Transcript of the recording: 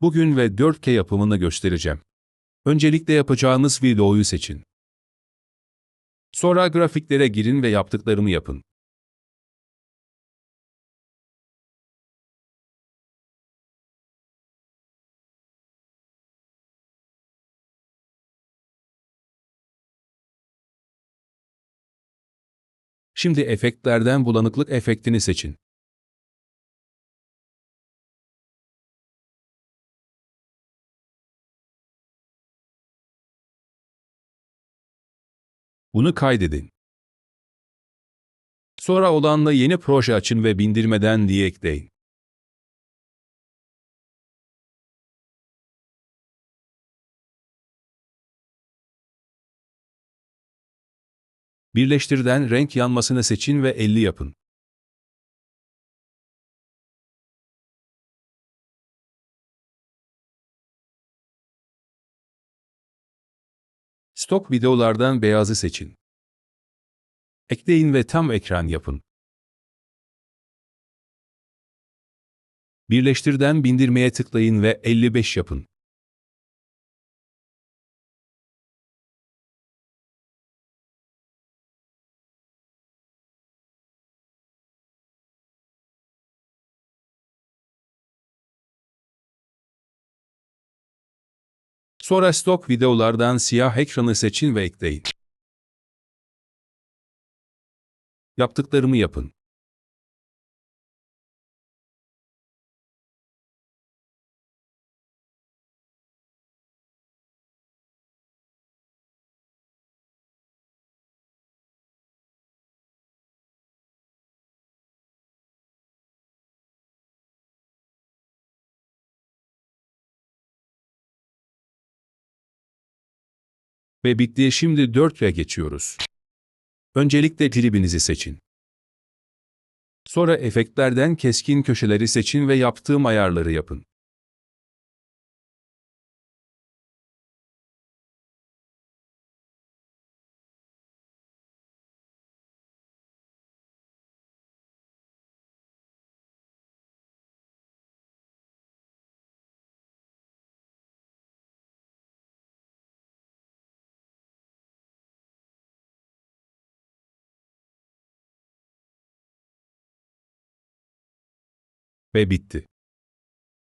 Bugün ve 4K yapımını göstereceğim. Öncelikle yapacağınız videoyu seçin. Sonra grafiklere girin ve yaptıklarımı yapın. Şimdi efektlerden bulanıklık efektini seçin. Bunu kaydedin. Sonra olanla yeni proje açın ve bindirmeden diye ekleyin. Birleştirden renk yanmasını seçin ve 50 yapın. Stok videolardan beyazı seçin. Ekleyin ve tam ekran yapın. Birleştirden bindirmeye tıklayın ve 55 yapın. Sonra stok videolardan siyah ekranı seçin ve ekleyin. Yaptıklarımı yapın. Ve bitti şimdi 4'e geçiyoruz. Öncelikle tribinizi seçin. Sonra efektlerden keskin köşeleri seçin ve yaptığım ayarları yapın. Ve bitti.